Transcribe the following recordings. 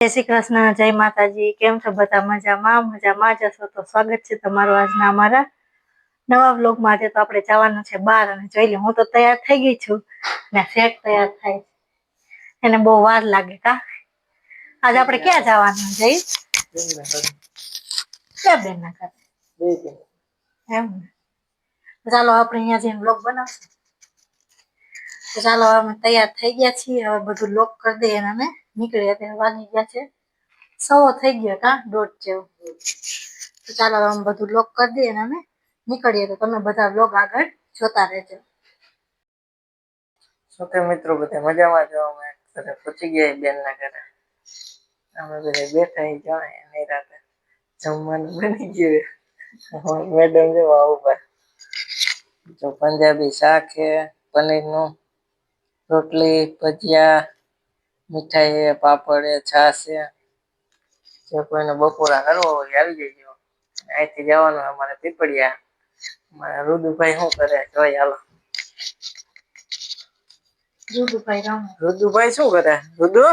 જય શ્રી કૃષ્ણ જય માતાજી. કેમ છો બધા? મજામાં? મજામાં જશો તો સ્વાગત છે તમારું આજના અમારા નવા વ્લોગમાં. માટે તો આપણે જવાનું છે બહાર અને જોઈ લે હું તો તૈયાર થઈ ગઈ છું ને સેટ તૈયાર થાય એને બહુ વાર લાગે કા? આજે આપણે ક્યાં જવાનું જઈ ક્યાં બેન ના ઘરે એમ ચાલો આપણે અહીંયા જઈને વ્લોગ બનાવશું. તો ચાલો અમે તૈયાર થઈ ગયા છીએ. હવે બધું લોક કરી દઈએ અને નીકળીએ અત્યારે વાગી ગયા છે સવો થઈ ગયો કા દોઢ જેવું. તો ચાલો હવે અમે બધું લોક કરી દઈએ અને નીકળીએ. તો તમે બધા લોક આગળ જોતા રહેજો. શું મિત્રો, બધા મજામાં છો? અમે ઘરે પહોંચી ગયા બેન ના ઘરે. અમે બધા બેઠા અહીં જાણે નહીં રાતે જમવાનું બની ગયું. મેડમ જેવા ઊભા જો પંજાબી શાક છે, પનીરનું. રોટલી ભજીયા મીઠાઈ પાપડ છાશ જે કોઈને બપોરા કરવો હોય આવી જજો. અહીંથી જવાનું અમારે પીપળિયા. મારા રુદુભાઈ શું કરે? જોઈ હાલો. રુદુભાઈ શું કરે? રુદુ?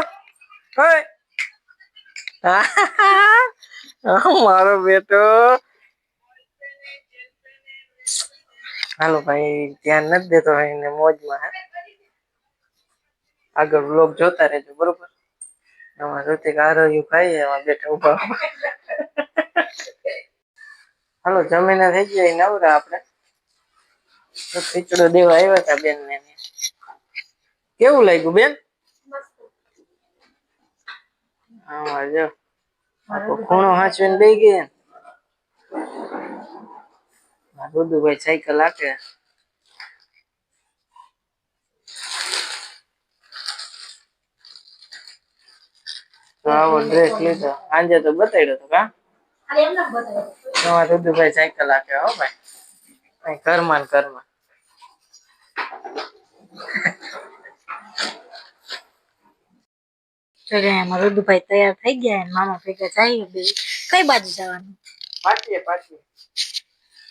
મારો બેટો. હાલો ભાઈ ધ્યાન નથી દેતો એને મોજમાં હે? આગળ બ્લોગ જોતા રહેજો, બરોબર? આમાં ઋતિક આરોગ્ય ખાઈ એમાં બેઠા ઊભા હાલો, જમીને થઈ ગયા નવરા આપણે. ખીચડો દેવા આવ્યા હતા બેન ને કેવું લાગ્યું બેન? આમાં જો, આખો ખૂણો હાંચવીને બે ગયા. રુદુભાઈ સાયકલ હાકે. આવો ડ્રેસ લીધો. સાંજે તો બતાડ્યો તો કા? અરે એમ ના સાયકલ હો ભાઈ. અહીં તૈયાર થઈ ગયા મામા ભેગા જઈએ બે. કઈ બાજુ જવાનું? પાટીએ પાટીએ.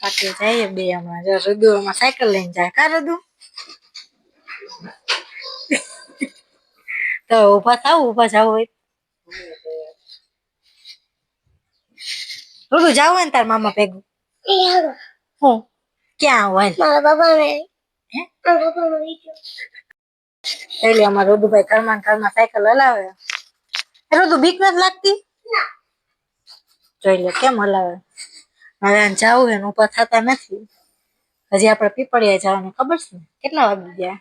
પાટીએ જઈએ બે હમણાં. જો રુદુ આમાં સાયકલ લઈને જાય કા રુદુ? તો ઊભા થાવ ઊભા જાવ હોય. રુદુ જાવ ને તાર મામા ભેગું? હું? ક્યાં હોય એટલે અમાર રુદુભાઈ કરમાન કરમા સાયકલ હલાવે. એ રુદુ બીક નથી લાગતી? જોઈ લે કેમ હલાવે? હવે આને જાવું હે ઊભા થતા નથી. હજી આપણે પીપળિયા જવાનું ખબર છે? કેટલા વાગી ગયા?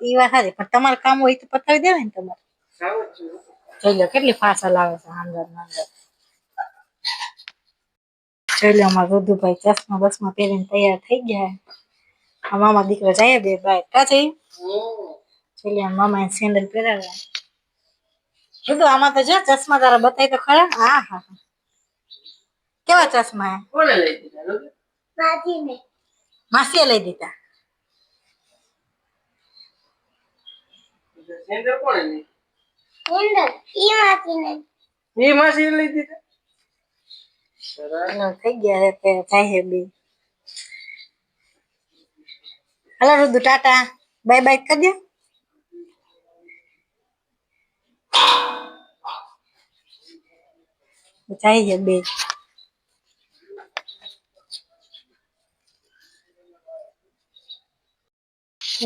ઈ વાત સારી પણ તમારે કામ હોય તો પતાવી દેવાય ને તમારે. જોઈ લો કેટલી ફાસા લાવે છે અંદર અંદર. જોઈ લો અમારા રુદુભાઈ ચશ્મા બસમાં પહેરીને તૈયાર થઈ ગયા આ મામા દીકરો જાય બે બાય કા છે જોઈ લો મામા મામાએ સેન્ડલ પહેરાવ્યા. રુદુ આમાં તો જો ચશ્મા તારા બતાય તો ખરા હા હા હા. કેવા ચશ્મા? હે કોને લઈ દીધા રુદુ? માસીએ લઈ દીધા. સેન્ડલ કોણે લઈ ઈ માસી લઈ દીધા સરસ થઈ ગયા છે તે જાય છે બે. હાલો રુદુ ટાટા. બાય બાય કરી દે. જાય છે બે.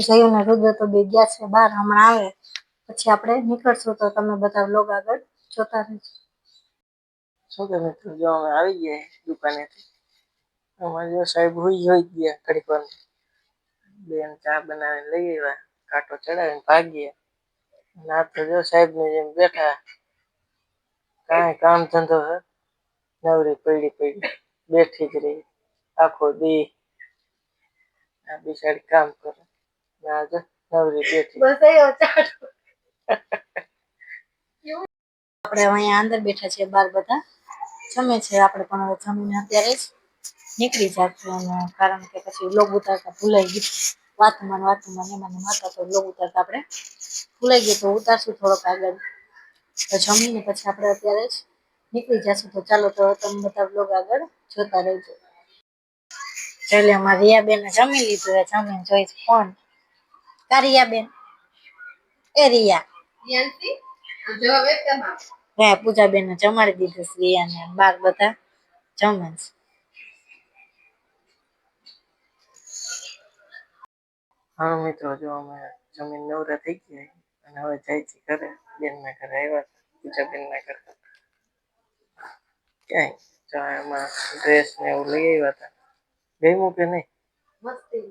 જયું ને રુદ્ર તો બે ગયા છે બહાર હમણાં આવે. પછી આપણે નીકળશું તો તમે બધા લોગ આગળ જોતા રહેજો. શું કે મિત્રો, જો અમે આવી ગયા દુકાનેથી. અમારે જો સાહેબ હોઈ જોઈ ગયા ઘડીક વાર. બેન ચા બનાવીને લઈ આવ્યા, કાંટો ચડાવીને ભાગ્યા. ના તો જો સાહેબ ને જેમ બેઠા, કાંઈ કામ ધંધો હે, નવરી પડી પડી, બેઠી જ રહી. આખો દી આ બિચારી કામ કરે. આપણે અહીંયા અંદર બેઠા છીએ બાર બધા. જમે છે આપણે પણ હવે જમીને અત્યારે જ નીકળી જતું કારણ કે પછી લોગ ઉતારતા ભૂલાઈ ગયું વાતમાં વાતમાં એમાં માતા તો લોગ ઉતારતા આપણે ભૂલાઈ ગયું તો ઉતારશું થોડોક આગળ. તો જમીને પછી આપણે અત્યારે જ નીકળી જશું. તો ચાલો તો તમે બધા બ્લોગ આગળ જોતા રહેજો. એટલે અમારે રિયાબેન જમી લીધું જમીને જોઈશ ફોન કા રિયાબેન એ રિયા. હે પૂજાબેન ને જમાડી દીધું બાર બધા જમે છે. હા મિત્રો જો અમે જમીન નવરા થઈ ગયા અને હવે જાય છે ઘરે બેન ના ઘરે આવ્યા બીજા બેન ના ઘરે. ક્યાંય? જો એમાં ડ્રેસ ને એવું લઈ આવ્યા હતા. ગમ્યું કે નહીં? મસ્તી.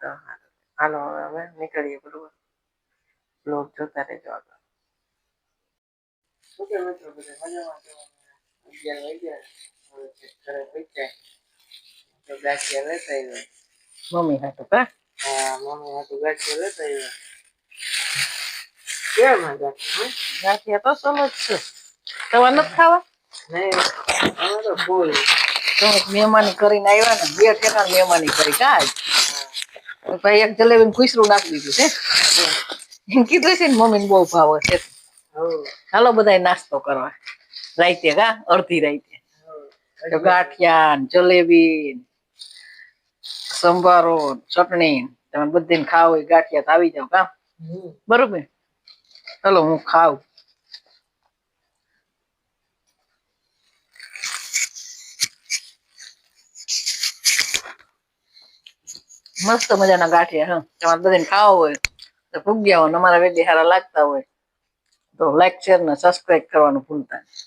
તો. હાલો હવે હવે નીકળીએ બરોબર? બ્લોગ જોતા રહેજો આગળ. મિત્રો બધા મજામાં? અગિયાર વાગ્યા હવે તો ગાંઠિયા લેતા આવ્યા. મમ્મી હાટું કા? હા મમ્મી હાટું ગાંઠિયા લેતા આવ્યા. કેવા ગાંઠિયા ગાંઠિયા તો સમજ છે. તવા નથી ખાવા? નહીં અમે તો ફૂલ મહેમાની કરીને આવ્યા ને બે ઠેકાણ મહેમાની કરી કાજ પછી એક જલેબી ખુસરું નાખી દીધું છે. કીધું છે ને મમ્મી બહુ ભાવ છે. ચાલો હાલો બધા નાસ્તો કરવા. રાઈતે કા અડધી રાઈતે ગાંઠિયા ને જલેબી સંભારો ચટણી તમે બધી ખાવ ગાંઠિયા આવી જાવ કા બરોબર? ચાલો હું ખાઉં મસ્ત મજાના ગાંઠિયા હા તમારે બધાને ખાવા હોય તો ભૂગ્યા હોય અમારા વેડી હારા લાગતા હોય તો લાઈક શેર ને સબસ્ક્રાઇબ કરવાનું ભૂલતા નહીં.